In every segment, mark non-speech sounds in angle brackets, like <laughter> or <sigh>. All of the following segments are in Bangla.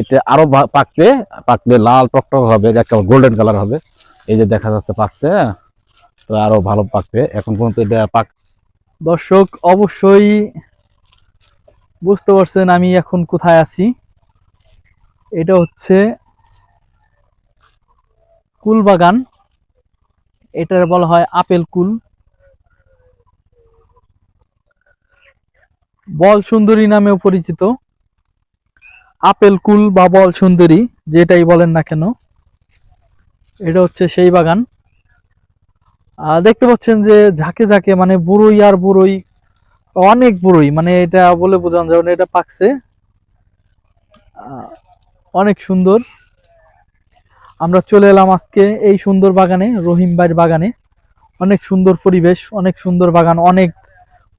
এটা আরও পাকবে পাকলে লাল টকটক হবে একটা গোল্ডেন কালার হবে। এই যে দেখা যাচ্ছে পাকছে হ্যাঁ? তো আরও ভালো পাকবে। এখন পর্যন্ত এটা পাক দর্শক, অবশ্যই বুঝতে পারছেন আমি এখন কোথায় আছি। এটা হচ্ছে কুল বাগান। এটার বলা হয় আপেল কুল। বল সুন্দরী নামেও পরিচিত। আপেল, কুল বা বল সুন্দরী, যেটাই বলেন না কেন, এটা হচ্ছে সেই বাগান। দেখতে পাচ্ছেন যে ঝাঁকে ঝাঁকে মানে বুড়োই আর বুড়োই, অনেক বুড়োই মানে এটা বলে বোঝানো যাবে এটা পাকছে। অনেক সুন্দর। আমরা চলে এলাম আজকে এই সুন্দর বাগানে, রহিম ভাইয়ের বাগানে। অনেক সুন্দর পরিবেশ, অনেক সুন্দর বাগান, অনেক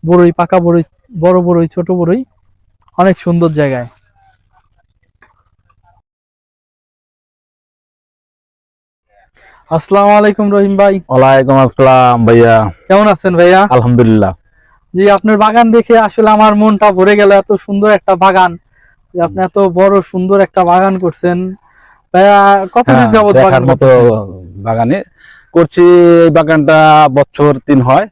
বড়ই, পাকা বড়ই, বড় বড়ই, ছোট বড়ই, অনেক সুন্দর জায়গায়। আসসালামু আলাইকুম রহিম ভাই। ওয়ালাইকুম আসসালাম ভাইয়া। কেমন আছেন ভাইয়া? আলহামদুলিল্লাহ। জি আপনার বাগান দেখে আসলে আমার মনটা ভরে গেল এত সুন্দর একটা বাগান। আপনি এত বড় সুন্দর একটা বাগান করছেন। ভাইয়া কতদিন হ্যাঁ, যাবত বাগান মতো বাগানে করছি এই বাগানটা বছর তিন হয়।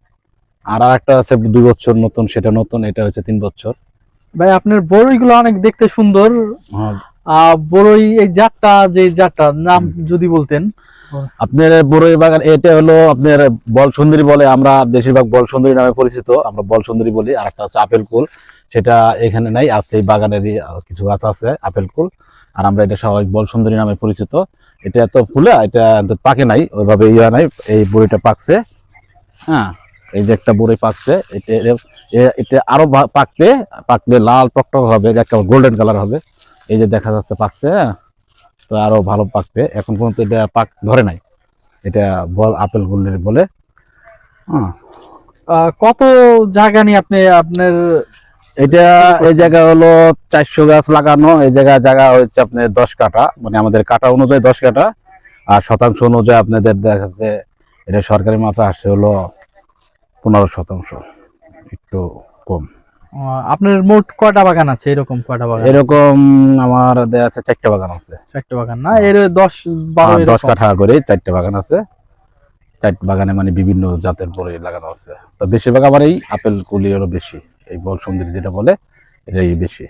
আর একটা আছে দুই বছর নতুন সেটা নতুন এটা হচ্ছে তিন বছর। ভাই আপনার বড়ইগুলো অনেক দেখতে সুন্দর। হ্যাঁ, আহ বড়ই এই জাতটা যে জাতটা নাম যদি বলতেন। আপনার বড়ই বাগান, এটা হলো আপনার বল সুন্দরী বলে আমরা বেশিরভাগ বল সুন্দরী নামে পরিচিত। আমরা বল সুন্দরী বলি আর একটা আছে আপেল কুল। সেটা এখানে নাই, আছে এই বাগানেরই কিছু গাছ আছে, আপেল কুল। আর আমরা এটা সবাই বল সুন্দরী নামে পরিচিত। এটা এত ফুলে, এটা পাকে নাই, ওইভাবে ইয়া নাই, এই বড়িটা পাকছে। হ্যাঁ এই যে একটা বড়ি পাকছে, এটা এটা আরও পাকবে, পাকলে লাল টকটক হবে একটা গোল্ডেন কালার হবে। এই যে দেখা যাচ্ছে পাকছে হ্যাঁ? তো আরও ভালো পাকবে। এখন পর্যন্ত এটা পাক ধরে নাই। এটা বল আপেল গুল্লি বলে। হ্যাঁ। কত জায়গা নিয়ে আপনি আপনার এটা এই জায়গা হলো চারশো গাছ লাগানো। এই জায়গা জায়গা হচ্ছে আপনার দশ কাঠা। মানে আমাদের কাটা অনুযায়ী দশ কাঠা। আর শতাংশ অনুযায়ী আপনাদের দেখা যাচ্ছে এটা সরকারি মাপে আসে হলো পনেরো শতাংশ। একটু কম। আপনার মোট কয়টা বাগান আছে? এরকম কয়টা বাগান এরকম আমার আছে চারটা বাগান আছে। চারটা বাগান না? এর দশ বারো দশ কাঠা করে চারটা বাগান আছে। চারটা বাগানে মানে বিভিন্ন জাতের পরে লাগানো আছে। তো বেশিরভাগ আমার এই আপেল কুলি আরও বেশি। এই বল সুন্দরী যেটা বলে এটাই বেশি।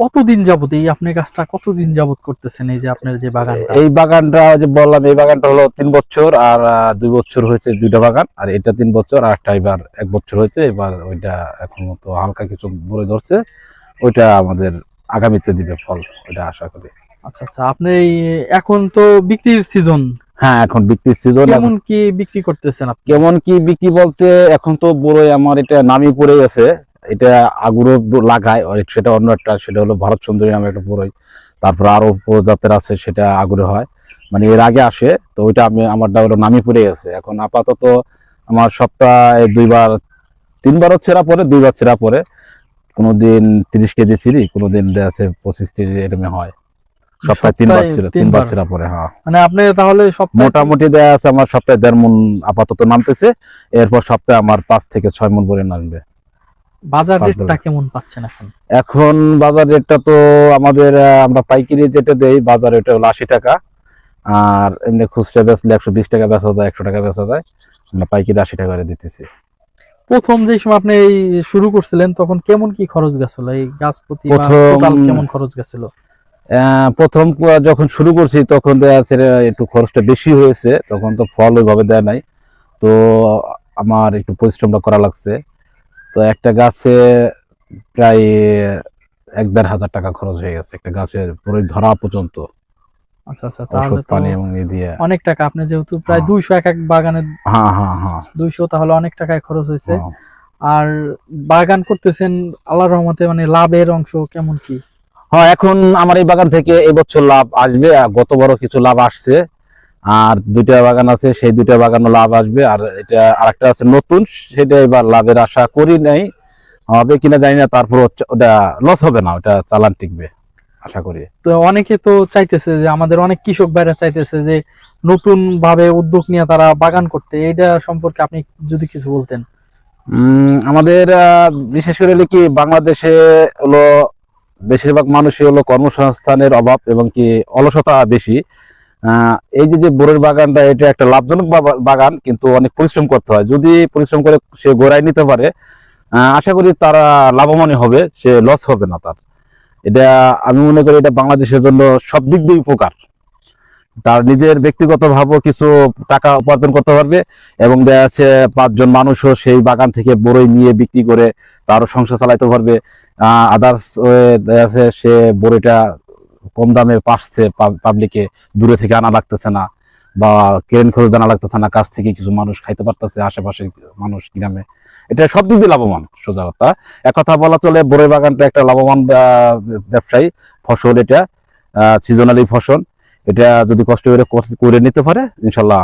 কতদিন যাবত এই আপনার কাজটা কতদিন যাবত করতেছেন? এই যে আপনার যে বাগানটা। এই বাগানটা যে বললাম এই বাগানটা হলো তিন বছর আর দুই বছর হয়েছে দুইটা বাগান আর এটা তিন বছর আর একটা এবার এক বছর হয়েছে এবার ওইটা এখন তো হালকা কিছু বড়ে ধরছে ওইটা আমাদের আগামীতে দিবে ফল ওইটা আশা করি। আচ্ছা আচ্ছা আপনি এখন তো বিক্রির সিজন হ্যাঁ এখন বিক্রির সিজন কেমন কি বিক্রি করতেছেন আপনি? কেমন কি বিক্রি বলতে এখন তো বড়ই আমার এটা নামি পড়ে গেছে এটা আগুরো লাগায় আর সেটা অন্য একটা সেটা হলো ভারত সুন্দরী নামে একটা বড়ই তারপর আরও প্রজাতের আছে সেটা আগুরে হয়। মানে এর আগে আসে তো ওইটা আমি আমারটা হলো নামি পড়ে গেছে। এখন আপাতত আমার সপ্তাহে দুইবার তিনবারও ছেঁড়া পরে দুইবার ছেঁড়া পরে। কোনোদিন তিরিশ কেজি ছিঁড়ি কোনোদিন দেখা যাচ্ছে পঁচিশ কেজি এরকম হয়। সপ্তাহে তিনবার ছিল তিনবার। ছেঁড়া পরে হ্যাঁ। মানে আপনি তাহলে মোটামুটি দেয়া আছে আমার সপ্তাহে দেড় মন আপাতত নামতেছে। এরপর সপ্তাহে আমার পাঁচ থেকে ছয় মন করে নামবে। বাজার রেটটা কেমন পাচ্ছেন এখন? এখন বাজার রেটটা তো আমাদের আমরা পাইকারি যেটা দেই বাজার হলো আশি টাকা। আর এমনি খুচরা বেচলে একশো বিশ টাকা বেচা যায় একশো টাকা বেচা যায়। আমরা পাইকারি আশি টাকা করে দিতেছি। প্রথম যে সময় আপনি এই শুরু করছিলেন তখন কেমন কি খরচ গেছিল? এই গাছ প্রতি কেমন খরচ গেছিল? প্রথম যখন শুরু করছি তখন একটু খরচটা বেশি হয়েছে। তখন তো ফল ওইভাবে দেয় নাই। তো আমার একটু পরিশ্রমটা করা লাগছে। তো একটা গাছে প্রায় এক দেড় হাজার টাকা খরচ হয়ে গেছে। একটা গাছের পুরো ধরা পর্যন্ত আচ্ছা আচ্ছা তাহলে পানি এবং দিয়ে। অনেক টাকা। আপনি যেহেতু প্রায় হ্যাঁ। দুইশো এক এক বাগানে হ্যাঁ হ্যাঁ হ্যাঁ। দুইশো তাহলে অনেক টাকায় খরচ হয়েছে। হ্যাঁ। আর বাগান করতেছেন আল্লাহ রহমতে মানে লাভের অংশ কেমন কি? হ্যাঁ এখন আমার এই বাগান থেকে এবছর লাভ আসবে গত বড় কিছু লাভ আসছে। আর দুইটা বাগান আছে সেই দুইটা বাগানও লাভ আসবে। আর এটা আরেকটা আছে নতুন সেটা এবার লাভের আশা করি নাই। হবে কিনা জানি না তারপর ওটা লস হবে না ওটা চালান টিকবে আশা করি। তো অনেকে তো চাইতেছে যে আমাদের অনেক কৃষক ভাইরা চাইতেছে যে নতুন ভাবে উদ্যোগ নিয়ে তারা বাগান করতে। এটা সম্পর্কে আপনি যদি কিছু বলতেন। উম, আমাদের বিশেষ করে কি বাংলাদেশে হলো বেশিরভাগ মানুষই হলো কর্মসংস্থানের অভাব এবং কি অলসতা বেশি। এই যে বোরের বাগানটা, এটা একটা লাভজনক বাগান, কিন্তু অনেক পরিশ্রম করতে হয়। যদি পরিশ্রম করে সে গোড়ায় নিতে পারে আশা করি তারা লাভবানই হবে, সে লস হবে না তার। এটা, আমি মনে করি এটা বাংলাদেশের জন্য সব দিক দিয়ে উপকার। তার নিজের ব্যক্তিগত ভাবেও কিছু টাকা উপার্জন করতে পারবে, এবং দেখা যাচ্ছে পাঁচজন মানুষও সেই বাগান থেকে বড়ই নিয়ে বিক্রি করে তারও সংসার চালাইতে পারবে। আদার্স দেখা যাচ্ছে সে বড়িটা কম দামে পাশছে পাবলিকে দূরে থেকে আনা লাগতেছে না বা কেরেন খরচ জানা লাগতেছে না, কাছ থেকে কিছু মানুষ খাইতে পারতেছে, আশেপাশে মানুষ গ্রামে। এটা সব দিক দিয়ে লাভবান, সোজা কথা। এক কথা বলা চলে, বড়ই বাগানটা একটা লাভবান ব্যবসায়ী ফসল এটা সিজনালি ফসল। এটা যদি কষ্ট করে করে নিতে পারে, ইনশাল্লাহ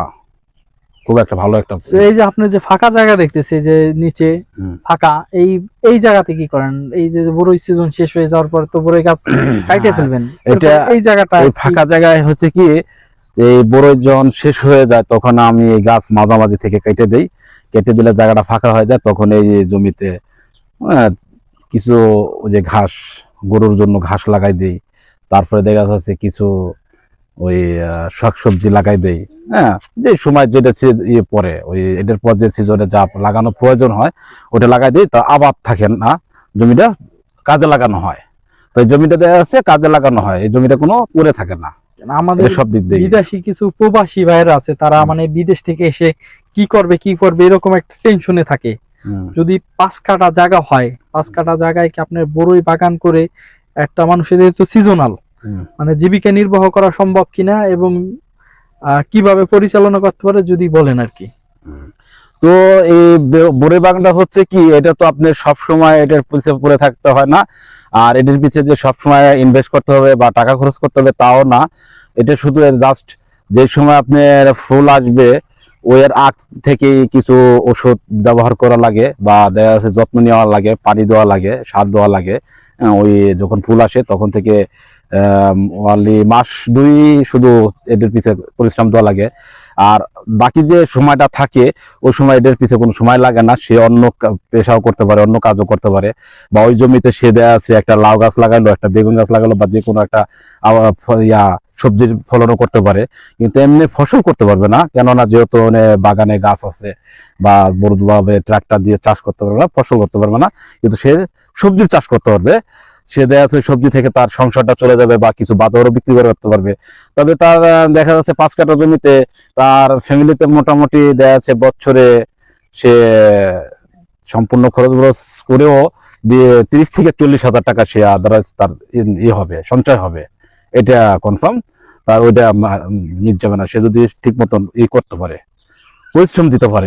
খুব একটা ভালো একটা এই যে আপনি যে ফাঁকা জায়গা দেখতেছি যে নিচে ফাঁকা এই এই জায়গাতে কি করেন? এই যে বড়ই সিজন শেষ হয়ে যাওয়ার পর তো বড়ই গাছ <coughs> কাইটে ফেলবেন। এটা- এই জায়গাটা এই ফাঁকা জায়গায় হচ্ছে কি যে এই বড় জন শেষ হয়ে যায় তখন আমি এই গাছ মাঝামাঝি থেকে কেটে দেই। কেটে দিলে জায়গাটা ফাঁকা হয়ে যায় তখন এই জমিতে আহ, কিছু ওই যে ঘাস গরুর জন্য ঘাস লাগাই দেই। তারপরে দেখা যাচ্ছে কিছু ওই শাকসবজি লাগাই দেই। হ্যাঁ যে সময় যেটা ইয়ে পরে ওই এটার পর যে সিজনে যা লাগানো প্রয়োজন হয় ওটা লাগাই দিই তা আবাদ থাকে না জমিটা কাজে লাগানো হয়। তো জমিটা দেখা যাচ্ছে কাজে লাগানো হয় এই জমিটা কোনো পরে থাকে না। আমাদের সব দিক দিয়ে বিদেশি কিছু প্রবাসী ভাইরা আছে তারা মানে বিদেশ থেকে এসে কি করবে কি করবে এরকম একটা টেনশনে থাকে। যদি পাঁচ কাটা জায়গা হয় পাঁচ কাটা জায়গায় কি আপনার বড়ই বাগান করে একটা মানুষের তো সিজনাল। মানে জীবিকা নির্বাহ করা সম্ভব কিনা এবং কীভাবে পরিচালনা করতে পারে যদি বলেন আর কি। তো এই বোরে বাগানটা হচ্ছে কি এটা তো আপনি সব সময় এটার পিছিয়ে পড়ে থাকতে হয় না। আর এটার পিছিয়ে যে সব সময় ইনভেস্ট করতে হবে বা টাকা খরচ করতে হবে তাও না। এটা শুধু জাস্ট যে সময় আপনার ফুল আসবে ওর আগ থেকেই কিছু ওষুধ ব্যবহার করা লাগে বা দেখা যাচ্ছে যত্ন নেওয়া লাগে পানি দেওয়া লাগে সার দেওয়া লাগে। ওই যখন ফুল আসে তখন থেকে অনলি মাস দুই শুধু এদের পিছে পরিশ্রম দেওয়া লাগে। আর বাকি যে সময়টা থাকে, ওই সময় এদের পিছে কোনো সময় লাগে না। সে অন্য পেশাও করতে পারে, অন্য কাজও করতে পারে। বা ওই জমিতে সে দেয়া আছে, একটা লাউ গাছ লাগালো, একটা বেগুন গাছ লাগালো, বা যে কোনো একটা ইয়া সবজির ফলনও করতে পারে, কিন্তু এমনি ফসল করতে পারবে না। কেননা যেহেতু ওনে বাগানে গাছ আছে বা বড়ভাবে ট্রাক্টর দিয়ে চাষ করতে পারবে না, ফসল করতে পারবে না, কিন্তু সে সবজির চাষ করতে পারবে। সে দেখা যাচ্ছে সবজি থেকে তার সংসারটা চলে যাবে বা কিছু বাজারও বিক্রি করে করতে পারবে। তবে তার দেখা যাচ্ছে পাঁচ কাঠা জমিতে তার ফ্যামিলিতে মোটামুটি দেখা যাচ্ছে বছরে সে সম্পূর্ণ খরচ বরচ করেও তিরিশ থেকে চল্লিশ হাজার টাকা সে আদারাইজ তার ই- ই হবে, সঞ্চয় হবে। এটা কনফার্ম তার ওইটা মিট যাবে না। সে যদি ঠিক মতন ই করতে পারে পরিশ্রম দিতে পারে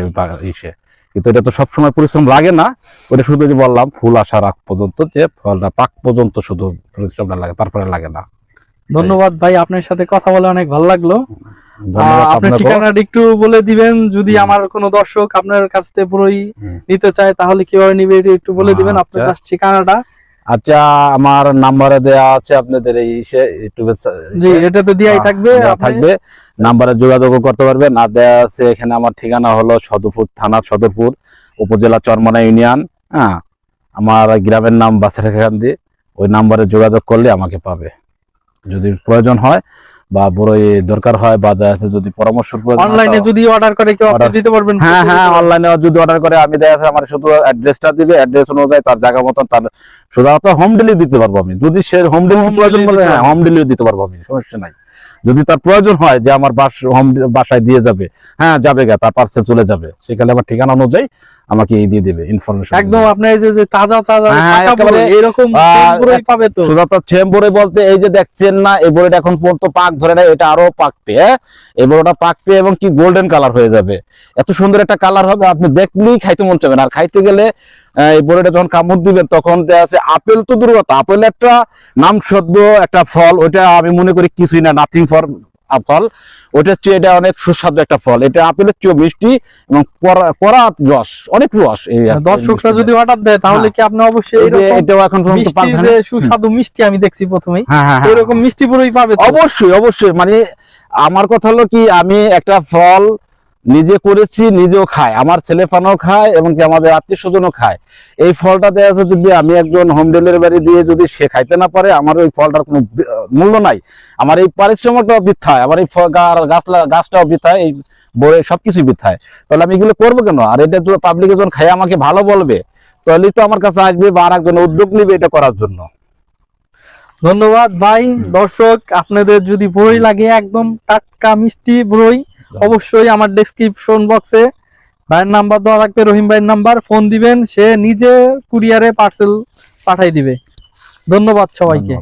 ইসে কিন্তু এটা তো সবসময় পরিশ্রম লাগে না। ওটা শুধু যে বললাম ফুল আসার আগ পর্যন্ত যে ফলটা পাক পর্যন্ত শুধু পরিশ্রমটা লাগে তারপরে লাগে না। ধন্যবাদ ভাই আপনার সাথে কথা বলে অনেক ভালো লাগল। আপনার। ঠিকানাটা একটু বলে দিবেন যদি আমার কোনো দর্শক আপনার কাছ থেকে পুরোই নিতে চায় তাহলে কীভাবে নিবে একটু বলে দিবেন। আপনার আচ্ছা। ঠিকানাটা। আচ্ছা আমার নাম্বারে দেয়া আছে আপনাদের এই ইসে ইউটিউবে জি এটা তো দিয়াই থাকবে দেয়া থাকবে। নাম্বারে যোগাযোগ করতে পারবে না দেয়া আছে এখানে আমার ঠিকানা হলো সদরপুর থানা সদরপুর উপজেলা চরমনা ইউনিয়ন। হ্যাঁ আমার গ্রামের নাম বাসারেখান্দি ওই নাম্বারে যোগাযোগ করলে আমাকে পাবে। যদি প্রয়োজন হয় বা বড়ই দরকার হয় বা যদি পরামর্শ অনলাইনে যদি অর্ডার করে কেউ আপনি দিতে পারবেন হ্যাঁ হ্যাঁ অনলাইনে যদি অর্ডার করে আমি দেখা যাচ্ছে আমার শুধু অ্যাড্রেসটা দিবে অ্যাড্রেস অনুযায়ী তার জায়গা মতন তার শুধু হোম ডেলিভারি দিতে পারব আমি। যদি সে হোম ডেলিভারি প্রয়োজন বলে হ্যাঁ হোম ডেলিভারি দিতে পারব আমি সমস্যা নাই। যদি তার প্রয়োজন হয় যে আমার বাস হোম বাসায় দিয়ে যাবে হ্যাঁ যাবে গা তার পার্সেল চলে যাবে সেখানে আমার ঠিকানা অনুযায়ী আমাকে এই দিয়ে দেবে ইনফরমেশন একদম আপনার এই যে তাজা তাজা হ্যাঁ, এরকম পাবে তো। সুজাতা ছেম বড়ি বলতে এই যে দেখছেন না এই বড়িটা এখন পর্যন্ত পাক ধরে না এটা আরও হ্যাঁ এই বড়টা পাকবে এবং কি গোল্ডেন কালার হয়ে যাবে। এত সুন্দর একটা কালার হবে আপনি দেখলেই খাইতে মন চাবে না। আর খাইতে গেলে এই বড়িটা যখন কামড় দিবেন তখন আছে আপেল তো দূর কথা আপেল একটা নাম সদ্য একটা ফল ওইটা আমি মনে করি কিছুই না নাথিং ফর ফল ওইটা হচ্ছে এটা অনেক সুস্বাদু একটা ফল। এটা আপেলের চেয়ে মিষ্টি এবং কড়া- রস অনেক রস এই দর্শকরা যদি অর্ডার দেয় তাহলে হ্যাঁ। কি আপনি অবশ্যই এটাও এখন মিষ্টি পাক যে সুস্বাদু মিষ্টি আমি দেখছি প্রথমেই হ্যাঁ হ্যাঁ হ্যাঁ। এরকম মিষ্টি বড়ই পাবে অবশ্যই অবশ্যই। মানে আমার কথা হলো কি আমি একটা ফল নিজে করেছি, নিজেও খায়। আমার ছেলে ফানাও খায় এবং কি আমাদের আত্মীয় স্বজনও খায়। এই ফলটা দেওয়া আছে যদি আমি একজন হোম ডেলিভারি দিয়ে যদি সে খাইতে না পারে, আমার ওই ফলটার কোনো মূল্য নাই। আমার এই পারিশ্রমিকটাও বৃথায় আমার এই গাছ গাছটাও বৃথায় এই বড়ে সবকিছু বৃথায় তাহলে আমি এগুলো করব কেন? আর এটা পাবলিক জন খাই আমাকে ভালো বলবে তাহলে তো আমার কাছে আসবে বা আর একজন উদ্যোগ নিবে এটা করার জন্য। ধন্যবাদ ভাই। দর্শক, আপনাদের যদি বই লাগে, একদম টাটকা মিষ্টি বই অবশ্যই আমার ডেসক্রিপশন বক্সে ভাইয়ের নাম্বার দেওয়া থাকবে রহিম ভাইয়ের নাম্বার। ফোন দিবেন সে নিজে কুরিয়ারে পার্সেল পাঠাই দিবে। ধন্যবাদ সবাইকে।